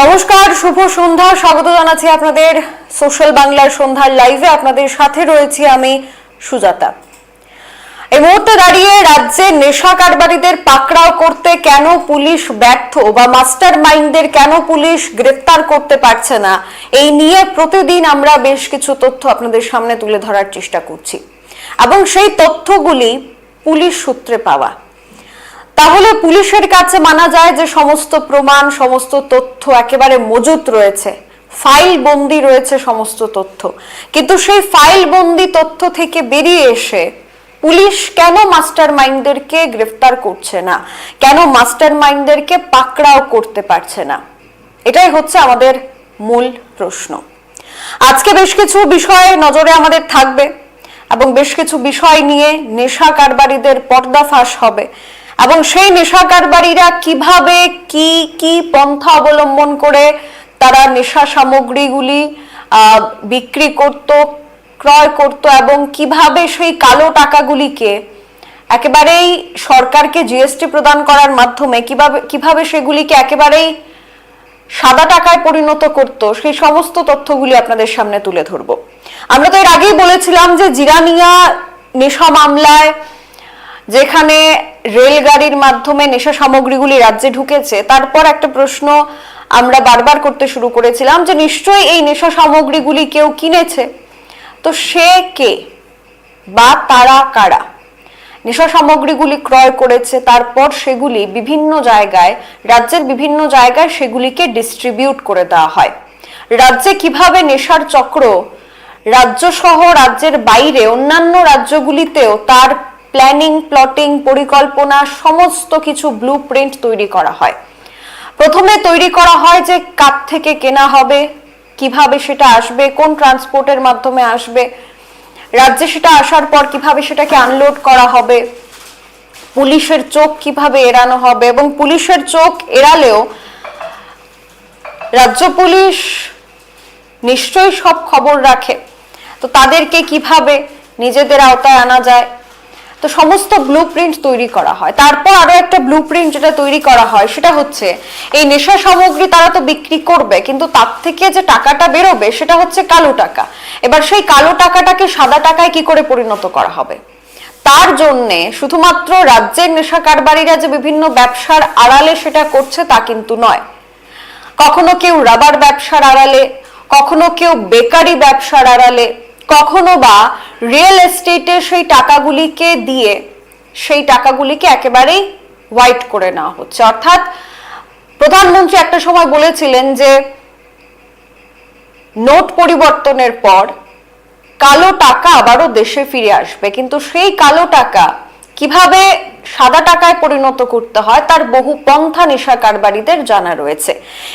নমস্কার, শুভ সন্ধ্যা। স্বাগত জানাচ্ছি আপনাদের সোশ্যাল বাংলার সন্ধ্যার লাইভে। আপনাদের সাথে রয়েছি আমি সুজাতা। এই মুহূর্তে দাঁড়িয়ে রাজ্যে নেশা কারবারিদের পাকড়াও করতে কেন পুলিশ ব্যর্থ বা মাস্টার মাইন্ডদের কেন পুলিশ গ্রেফতার করতে পারছে না, এই নিয়ে প্রতিদিন আমরা বেশ কিছু তথ্য আপনাদের সামনে তুলে ধরার চেষ্টা করছি। এবং সেই তথ্যগুলি পুলিশ সূত্রে পাওয়া। তাহলে পুলিশের কাছে মানা যায় যে সমস্ত প্রমাণ, সমস্ত তথ্য একেবারে মজুত রয়েছে। ফাইল বন্দি রয়েছে সমস্ত তথ্য। কিন্তু সেই ফাইল বন্দি তথ্য থেকে বেরিয়ে এসে পুলিশ কেন মাস্টার মাইন্ডদেরকে গ্রেফতার করছে না? কেন মাস্টার মাইন্ডদেরকে পাকড়াও করতে পারছে না? এটাই হচ্ছে আমাদের মূল প্রশ্ন। আজকে বেশ কিছু বিষয় নজরে আমাদের থাকবে এবং বেশ কিছু বিষয় নিয়ে নেশা কারবারিদের পর্দাফাশ হবে। এবং সেই নেশা কারবারিরা কীভাবে কি কি পন্থা অবলম্বন করে তারা নেশা সামগ্রীগুলি বিক্রি করত, ক্রয় করত এবং কীভাবে সেই কালো টাকাগুলিকে একেবারেই সরকারকে জিএসটি প্রদান করার মাধ্যমে কীভাবে কীভাবে সেগুলিকে একেবারেই সাদা টাকায় পরিণত করত, সেই সমস্ত তথ্যগুলি আপনাদের সামনে তুলে ধরব। আমরা তো এর আগেই বলেছিলাম যে জিরানিয়া নেশা মামলায় যেখানে রেলগাড়ির মাধ্যমে নেশা সামগ্রীগুলি রাজ্যে ঢুকেছে, তারপর একটা প্রশ্ন আমরা বারবার করতে শুরু করেছিলাম যে নিশ্চয়ই এই নেশা সামগ্রীগুলি কেউ কিনেছে? তো সে কে বা তারা কারা? নেশা সামগ্রীগুলি ক্রয় করেছে, তারপর সেগুলি বিভিন্ন জায়গায়, রাজ্যের বিভিন্ন জায়গায় সেগুলিকে ডিস্ট্রিবিউট করে দেওয়া হয়। রাজ্যে কীভাবে নেশার চক্র রাজ্য সহ রাজ্যের বাইরে অন্যান্য রাজ্যগুলিতেও তার প্ল্যানিং প্লটিং পরিকল্পনা, সমস্ত কিছু ব্লু প্রিন্ট তৈরি করা হয়। প্রথমে তৈরি করা হয় যে কার থেকে কেনা হবে, কীভাবে সেটা আসবে, কোন ট্রান্সপোর্টের মাধ্যমে আসবে, রাজ্যে সেটা আসার পর কীভাবে সেটাকে আনলোড করা হবে, পুলিশের চোখ কীভাবে এড়ানো হবে এবং পুলিশের চোখ এড়ালেও রাজ্য পুলিশ নিশ্চয়ই সব খবর রাখে। তো তাদেরকে কীভাবে নিজেদের আওতায় আনা যায় তো সমস্ত ব্লু প্রিন্ট তৈরি করা হয়। তারপর আরও একটা ব্লু প্রিন্ট যেটা তৈরি করা হয়, সেটা হচ্ছে এই নেশা সামগ্রী তারা তো বিক্রি করবে, কিন্তু তার থেকে যে টাকাটা বেরোবে সেটা হচ্ছে কালো টাকা। এবার সেই কালো টাকাটাকে সাদা টাকায় কি করে পরিণত করা হবে? তার জন্যে শুধুমাত্র রাজ্যের নেশা কারবারিরা যে বিভিন্ন ব্যবসার আড়ালে সেটা করছে তা কিন্তু নয়। কখনো কেউ রাবার ব্যবসার আড়ালে, কখনো কেউ বেকারি ব্যবসার আড়ালে কখনো বা রিয়েল এস্টেটে সেই টাকাগুলিকে দিয়ে সেই টাকাগুলিকে একেবারেই হোয়াইট করে নেওয়া হচ্ছে। অর্থাৎ প্রধানমন্ত্রী একটা সময় বলেছিলেন যে, নোট পরিবর্তনের পর কালো টাকা আবারও দেশে ফিরে আসবে। কিন্তু সেই কালো টাকা কীভাবে সাদা টাকায় পরিণত করতে হয় তার বহু পন্থা নেশা কারবারিদের জানা রয়েছে।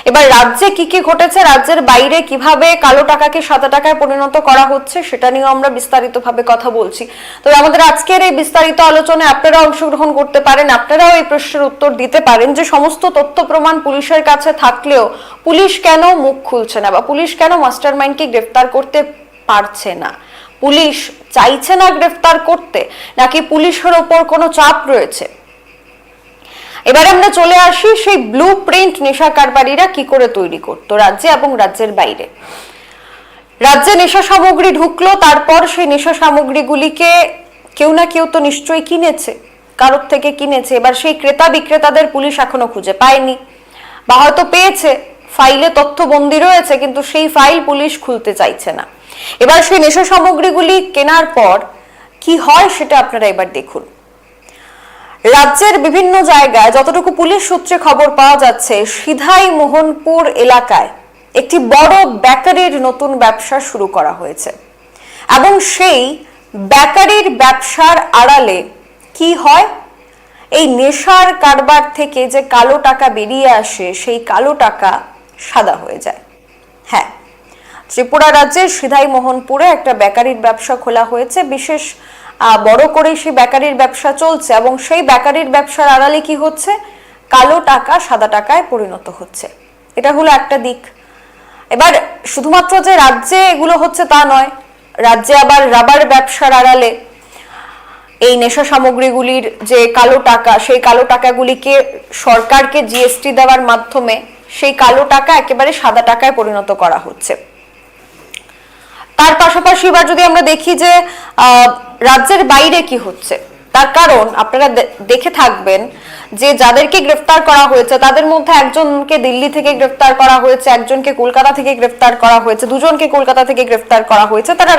এবার রাজ্যে কি কি ঘটেছে, রাজ্যের বাইরে কীভাবে কালো টাকাকে সাদা টাকায় পরিণত করা হচ্ছে সেটা নিয়েও আমরা বিস্তারিতভাবে কথা বলছি। তো আমাদের আজকের এই বিস্তারিত আলোচনায় আপনারা অংশগ্রহণ করতে পারেন, আপনারাও এই প্রশ্নের উত্তর দিতে পারেন যে সমস্ত তথ্য প্রমাণ পুলিশের কাছে থাকলেও পুলিশ কেন মুখ খুলছে না বা পুলিশ কেন মাস্টার মাইন্ডকে গ্রেফতার করতে পারছে না। পুলিশ চাইছে না গ্রেফতার করতে, নাকি পুলিশের ওপর কোনো চাপ রয়েছে? এবার আমরা চলে আসি সেই ব্লু প্রিন্ট নেশা কারবারিরা কি করে তৈরি করতো রাজ্যে এবং রাজ্যের বাইরে। রাজ্যে নেশা সামগ্রী ঢুকলো, তারপর সেই নেশা সামগ্রীগুলিকে কেউ না কেউ তো নিশ্চয়ই কিনেছে, কারোর থেকে কিনেছে। এবার সেই ক্রেতা বিক্রেতাদের পুলিশ এখনও খুঁজে পায়নি, বা হয়তো পেয়েছে। ফাইলে তথ্য বন্দি রয়েছে, কিন্তু সেই ফাইল পুলিশ খুলতে চাইছে না। এবার সেই নেশা সামগ্রীগুলি কেনার পর কি হয় সেটা আপনারা এবার দেখুন। রাজ্যের বিভিন্ন জায়গায় যতটুকু পুলিশ সূত্রে খবর পাওয়া যাচ্ছে, সিধাই মোহনপুর এলাকায় একটি বড় বেকারির নতুন ব্যবসা শুরু করা হয়েছে। এবং সেই বেকারির ব্যবসার আড়ালে কি হয়? এই নেশার কারবার থেকে যে কালো টাকা বেরিয়ে আসে, সেই কালো টাকা সাদা হয়ে যায়। হ্যাঁ ত্রিপুরা রাজ্যের সিধাই মোহনপুরে একটা বেকারির ব্যবসা খোলা হয়েছে। বিশেষ বড় করে সেই বেকারির ব্যবসা চলছে এবং সেই বেকারির ব্যবসার আড়ালে কি হচ্ছে? কালো টাকা সাদা টাকায় পরিণত হচ্ছে। এটা হলো একটা দিক। এবার, শুধুমাত্র যে রাজ্যে এগুলো হচ্ছে তা নয়, রাজ্যে আবার রাবার ব্যবসার আড়ালে। এই নেশা সামগ্রীগুলির যে কালো টাকা, সেই কালো টাকাগুলিকে সরকারকে জিএসটি দেওয়ার মাধ্যমে সেই কালো টাকা একেবারে সাদা টাকায় পরিণত করা হচ্ছে। তার পাশাপাশি এবার যদি আমরা দেখি যে রাজ্যের বাইরে কি হচ্ছে, তার কারণ আপনারা দেখে থাকবেন যে যাদেরকে গ্রেফতার করা হয়েছে, তাদের মধ্যে একজনকে দিল্লি থেকে গ্রেফতার করা হয়েছে, একজনকে কলকাতা থেকে গ্রেফতার করা হয়েছে, দুজনকে কলকাতা থেকে গ্রেফতার করা হয়েছে, তারা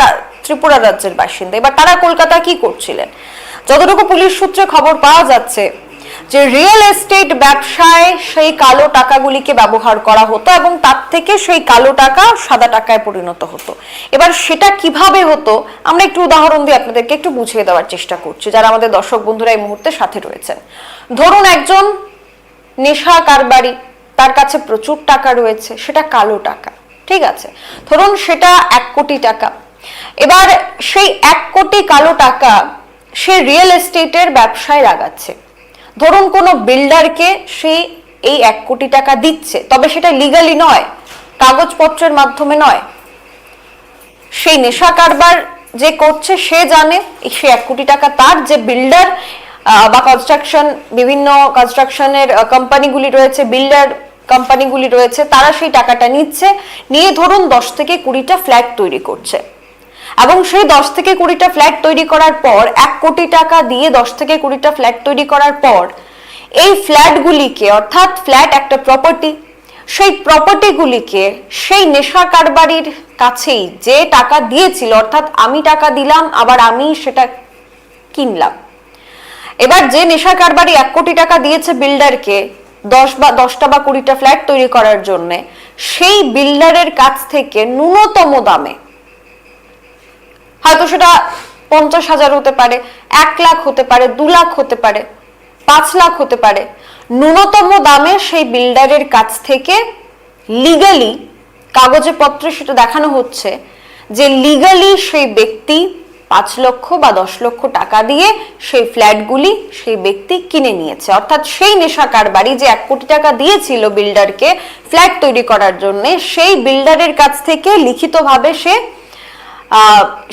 ত্রিপুরা রাজ্যের বাসিন্দা। এবার তারা কলকাতা কি করছিলেন? যতটুকু পুলিশ সূত্রে খবর পাওয়া যাচ্ছে যে রিয়েল এস্টেট ব্যবসায় সেই কালো টাকাগুলিকে ব্যবহার করা হতো এবং তার থেকে সেই কালো টাকা সাদা টাকায় পরিণত হতো। এবার সেটা কীভাবে হতো, আমরা একটু উদাহরণ দিয়ে আপনাদেরকে একটু বুঝিয়ে দেওয়ার চেষ্টা করছি, যারা আমাদের দর্শক বন্ধুরা এই মুহূর্তে সাথে রয়েছেন। ধরুন একজন নেশা কারবারি, তার কাছে প্রচুর টাকা রয়েছে, সেটা কালো টাকা, ঠিক আছে? ধরুন সেটা এক কোটি টাকা। এবার সেই এক কোটি কালো টাকা সে রিয়েল এস্টেটের ব্যবসায় লাগাচ্ছে। ধরুন কোনো বিল্ডারকে সে এই এক কোটি টাকা দিচ্ছে, তবে সেটা লিগালি নয়, কাগজপত্রের মাধ্যমে নয়। সেই নেশা কারবার যে করছে, সে জানে সে এক কোটি টাকা তার যে বিল্ডার বা কনস্ট্রাকশন বিভিন্ন কনস্ট্রাকশনের কোম্পানিগুলি রয়েছে বিল্ডার কোম্পানিগুলি রয়েছে, তারা সেই টাকাটা নিচ্ছে। নিয়ে ধরুন দশ থেকে কুড়িটা ফ্ল্যাট তৈরি করছে। এবং সেই দশ থেকে কুড়িটা ফ্ল্যাট তৈরি করার পর, এক কোটি টাকা দিয়ে দশ থেকে কুড়িটা ফ্ল্যাট তৈরি করার পর, এই ফ্ল্যাটগুলিকে, অর্থাৎ ফ্ল্যাট একটা প্রপার্টি সেই প্রপার্টিগুলিকে সেই নেশা কারবারির কাছেই যে টাকা দিয়েছিল, অর্থাৎ আমি টাকা দিলাম, আবার আমি সেটা কিনলাম। এবার যে নেশা কারবারি এক কোটি টাকা দিয়েছে বিল্ডারকে দশ বা, দশটা বা কুড়িটা ফ্ল্যাট তৈরি করার জন্য, সেই বিল্ডারের কাছ থেকে ন্যূনতম দামে হয়তো সেটা পঞ্চাশ হাজার হতে পারে, এক লাখ হতে পারে, দু লাখ হতে পারে, পাঁচ লাখ হতে পারে। ন্যূনতম দামে সেই বিল্ডারের কাছ থেকে লিগালি কাগজে পত্রে সেটা দেখানো হচ্ছে যে লিগালি সেই ব্যক্তি পাঁচ লক্ষ বা দশ লক্ষ টাকা দিয়ে সেই ফ্ল্যাটগুলি সেই ব্যক্তি কিনে নিয়েছে। অর্থাৎ সেই নেশা কারবারি যে এক কোটি টাকা দিয়েছিল বিল্ডারকে ফ্ল্যাট তৈরি করার জন্য, সেই বিল্ডারের কাছ থেকে লিখিতভাবে সে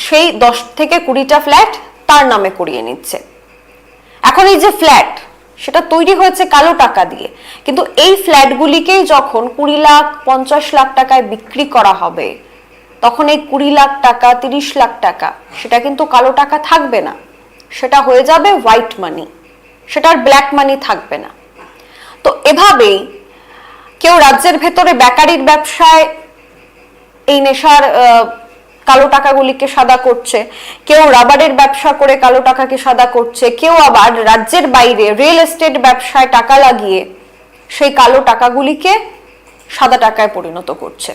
সেই দশ থেকে কুড়িটা ফ্ল্যাট তার নামে করিয়ে নিচ্ছে। এখন এই যে ফ্ল্যাট, সেটা তৈরি হয়েছে কালো টাকা দিয়ে। কিন্তু এই ফ্ল্যাটগুলিকেই যখন কুড়ি লাখ, পঞ্চাশ লাখ টাকায় বিক্রি করা হবে, তখন এই কুড়ি লাখ টাকা, তিরিশ লাখ টাকা, সেটা কিন্তু কালো টাকা থাকবে না। সেটা হয়ে যাবে হোয়াইট মানি, সেটার ব্ল্যাক মানি থাকবে না। তো এভাবেই কেউ রাজ্যের ভেতরে বেকারির ব্যবসায় এই নেশার কালো টাকাগুলিকে সাদা করছে, কেউ রাবারের ব্যবসা করে কালো টাকাকে সাদা করছে, কেউ আবার রাজ্যের বাইরে রিয়েল এস্টেট ব্যবসায় টাকা লাগিয়ে সেই কালো টাকাগুলিকে সাদা টাকায় পরিণত করছে।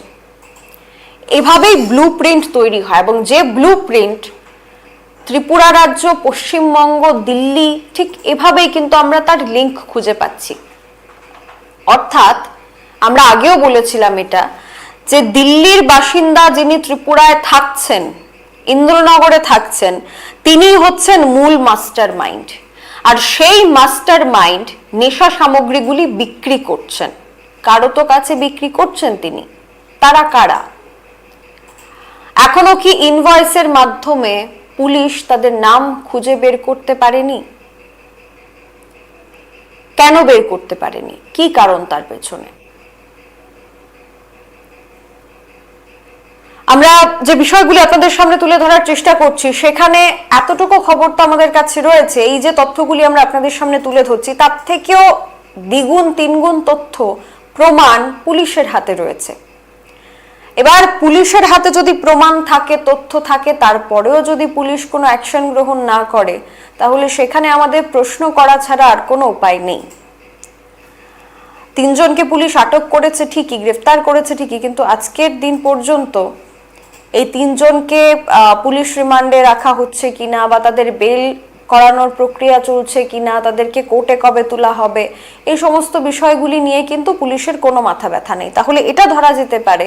এভাবেই ব্লু প্রিন্ট তৈরি হয় এবং যে ব্লু প্রিন্ট ত্রিপুরা রাজ্য, পশ্চিমবঙ্গ, দিল্লি, ঠিক এভাবেই কিন্তু আমরা তার লিংক খুঁজে পাচ্ছি। অর্থাৎ আমরা আগেও বলেছিলাম এটা যে দিল্লির বাসিন্দা যিনি ত্রিপুরায় থাকছেন, ইন্দ্রনগরে থাকছেন, তিনি হচ্ছেন মূল মাস্টার মাইন্ড আর সেই মাস্টার মাইন্ড নেশা সামগ্রীগুলি বিক্রি করছেন। কারও তো কাছে বিক্রি করছেন তিনি। তারা কারা? এখনও কি ইনভয়েসের মাধ্যমে পুলিশ তাদের নাম খুঁজে বের করতে পারেনি? কেন বের করতে পারেনি? কি কারণ তার পেছনে? আমরা যে বিষয়গুলি আপনাদের সামনে তুলে ধরার চেষ্টা করছি, সেখানে এতটুকু খবর তো আমাদের কাছে রয়েছে। এই যে তথ্যগুলি আমরা আপনাদের সামনে তুলে ধরছি, তার থেকেও দ্বিগুণ, তিনগুণ তথ্য প্রমাণ পুলিশের হাতে রয়েছে। এবার পুলিশের হাতে যদি প্রমাণ থাকে, তথ্য থাকে, তারপরেও যদি পুলিশ কোনো অ্যাকশন গ্রহণ না করে, তাহলে সেখানে আমাদের প্রশ্ন করা ছাড়া আর কোনো উপায় নেই। তিনজনকে পুলিশ আটক করেছে ঠিকই, গ্রেফতার করেছে ঠিকই, কিন্তু আজকের দিন পর্যন্ত এই তিনজনকে পুলিশ রিমান্ডে রাখা হচ্ছে কিনা বা তাদের বেল করানোর প্রক্রিয়া চলছে কিনা, তাদেরকে কোর্টে কবে তোলা হবে, এই সমস্ত বিষয়গুলি নিয়ে কিন্তু পুলিশের কোনো মাথা ব্যথা নেই। তাহলে এটা ধরা যেতে পারে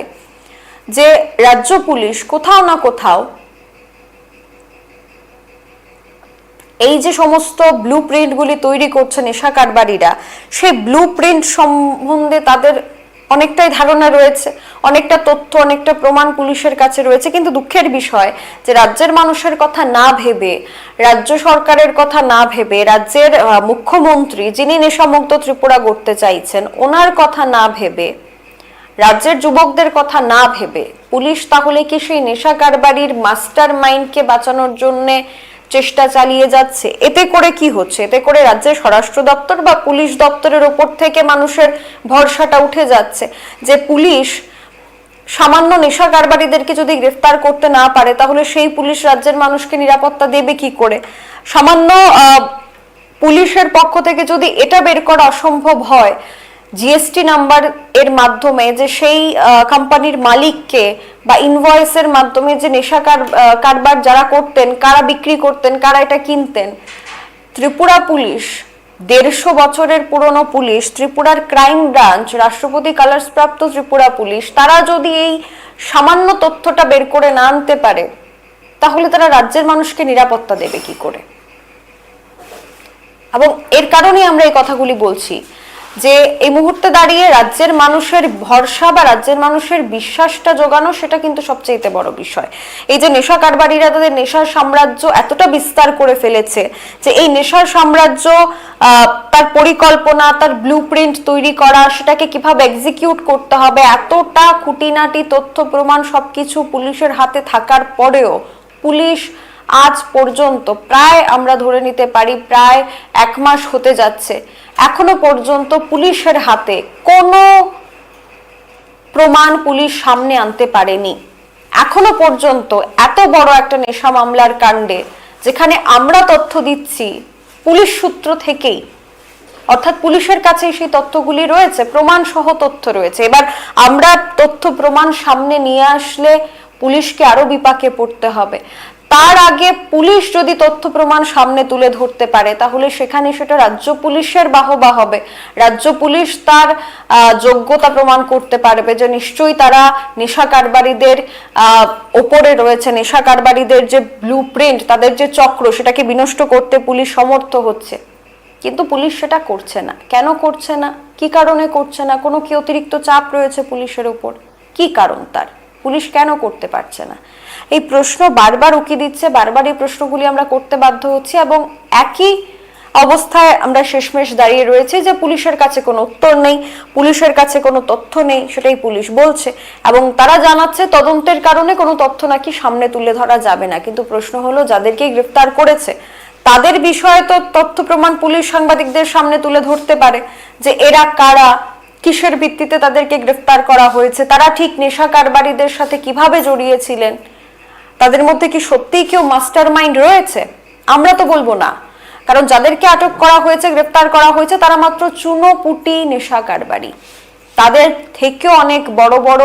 যে রাজ্য পুলিশ কোথাও না কোথাও এই যে সমস্ত ব্লু প্রিন্টগুলি তৈরি করছে নেশা কারবারিরা সেই ব্লু প্রিন্ট সম্বন্ধে তাদের অনেকটাই ধারণা রয়েছে, অনেকটা তথ্য, অনেকটা প্রমাণ পুলিশের কাছে রয়েছে। কিন্তু দুঃখের বিষয় যে রাজ্যের মানুষের কথা না ভেবে, রাজ্য সরকারের কথা না ভেবে, রাজ্যের মুখ্যমন্ত্রী যিনি নেশামুক্ত ত্রিপুরা গড়তে চাইছেন, ওনার কথা না ভেবে, রাজ্যের যুবকদের কথা না ভেবে, পুলিশ তাহলে কি সেই নেশা কারবারির মাস্টার মাইন্ডকে বাঁচানোর জন্য চেষ্টা চালিয়ে যাচ্ছে। এতে করে কি হচ্ছে? এতে করে রাজ্যের স্বরাষ্ট্র দপ্তর বা পুলিশ দপ্তরের ওপর থেকে মানুষের ভরসাটা উঠে যাচ্ছে। যে পুলিশ সামান্য নেশা কারবারিদেরকে যদি গ্রেফতার করতে না পারে, তাহলে সেই পুলিশ রাজ্যের মানুষকে নিরাপত্তা দেবে কি করে? সামান্য পুলিশের পক্ষ থেকে যদি এটা বের করা অসম্ভব হয় জিএসটি নাম্বার এর মাধ্যমে যে সেই কোম্পানির মালিককে বা ইনভয়েসের মাধ্যমে যে নেশা কারবার যারা করতেন, কারা বিক্রি করতেন, কারা এটা কিনতেন, ত্রিপুরা পুলিশ, দেড়শো বছরের পুরনো পুলিশ, ত্রিপুরার ক্রাইম ব্রাঞ্চ রাষ্ট্রপতি কালার্স প্রাপ্ত ত্রিপুরা পুলিশ, তারা যদি এই সামান্য তথ্যটা বের করে না আনতে পারে, তাহলে তারা রাজ্যের মানুষকে নিরাপত্তা দেবে কি করে? এবং এর কারণেই আমরা এই কথাগুলি বলছি। যে এই মুহূর্তে দাঁড়িয়ে রাজ্যের মানুষের ভরসা বা রাজ্যের মানুষের বিশ্বাসটা জোগানো, সেটা কিন্তু সবচেয়ে বড় বিষয়। এই যে নেশা কারবারিরা তাদের নেশার সাম্রাজ্য এতটা বিস্তার করে ফেলেছে যে এই নেশার সাম্রাজ্য তার পরিকল্পনা, তার ব্লু তৈরি করা, সেটাকে কীভাবে এক্সিকিউট করতে হবে, এতটা খুঁটিনাটি তথ্য প্রমাণ সবকিছু পুলিশের হাতে থাকার পরেও পুলিশ আজ পর্যন্ত প্রায় আমরা ধরে নিতে পারি প্রায় এক মাস হতে যাচ্ছে। এখনও পর্যন্ত পুলিশের হাতে কোনো প্রমাণ পুলিশ সামনে আনতে পারেনি। এখনও পর্যন্ত এত বড় একটা নেশা মামলার কাণ্ডে যেখানে আমরা তথ্য দিচ্ছি, পুলিশ সূত্র থেকেই, অর্থাৎ পুলিশের কাছে সেই তথ্যগুলি রয়েছে প্রমাণ সহ তথ্য রয়েছে। এবার আমরা তথ্য প্রমাণ সামনে নিয়ে আসলে পুলিশকে আরও বিপাকে পড়তে হবে। তার আগে পুলিশ যদি তথ্য প্রমাণ সামনে তুলে ধরতে পারে, তাহলে সেখানে সেটা রাজ্য পুলিশের বাহবা হবে। রাজ্য পুলিশ তার যোগ্যতা প্রমাণ করতে পারবে যে নিশ্চয়ই তারা নেশা কারবারিদের ওপরে রয়েছে। নেশা কারবারিদের যে ব্লু প্রিন্ট তাদের যে চক্র, সেটাকে বিনষ্ট করতে পুলিশ সমর্থ হচ্ছে। কিন্তু পুলিশ সেটা করছে না। কেন করছে না? কি কারণে করছে না? কোনো কি অতিরিক্ত চাপ রয়েছে পুলিশের উপর কি কারণ তার? পুলিশ কেন করতে পারছে না? এই প্রশ্ন বারবার উকি দিচ্ছে, বারবার এই প্রশ্নগুলি আমরা করতে বাধ্য হচ্ছি এবং একই অবস্থায় আমরা শেষমেশ দাঁড়িয়ে রয়েছে যে পুলিশের কাছে কোনো উত্তর নেই, পুলিশের কাছে কোনো তথ্য নেই, সেটাই পুলিশ বলছে এবং তারা জানাচ্ছে তদন্তের কারণে কোনো তথ্য নাকি সামনে তুলে ধরা যাবে না। কিন্তু প্রশ্ন হলো যাদেরকে গ্রেফতার করেছে, তাদের বিষয়ে তো তথ্য প্রমাণ পুলিশ সাংবাদিকদের সামনে তুলে ধরতে পারে যে এরা কারা কিসের ভিত্তিতে তাদেরকে গ্রেফতার করা হয়েছে? তারা ঠিক নেশা কারবারিদের সাথে কীভাবে জড়িয়েছিলেন? তাদের মধ্যে কি সত্যিই কেউ মাস্টার মাইন্ড রয়েছে? আমরা তো বলব না। কারণ যাদেরকে আটক করা হয়েছে, গ্রেফতার করা হয়েছে, তারা মাত্র চুনোপুটি নেশা কারবারি। তাদের থেকেও অনেক বড় বড়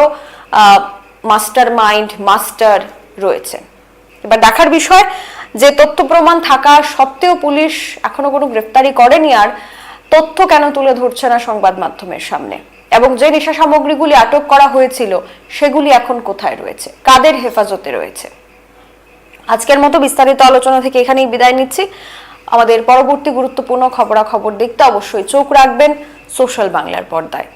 মাস্টার মাইন্ড মাস্টার রয়েছে। এবার দেখার বিষয়, যে তথ্য প্রমাণ থাকা সত্ত্বেও পুলিশ এখনও কোনো গ্রেফতারি করেনি আর তথ্য কেন তুলে ধরছে না সংবাদ মাধ্যমের সামনে? এবং যে নেশা সামগ্রীগুলি আটক করা হয়েছিল, সেগুলি এখন কোথায় রয়েছে? কাদের হেফাজতে রয়েছে? আজকের মতো বিস্তারিত আলোচনা থেকে এখানেই বিদায় নিচ্ছি। আমাদের পরবর্তী গুরুত্বপূর্ণ খবরাখবর দেখতে অবশ্যই চোখ রাখবেন সোশ্যাল বাংলার পর্দায়।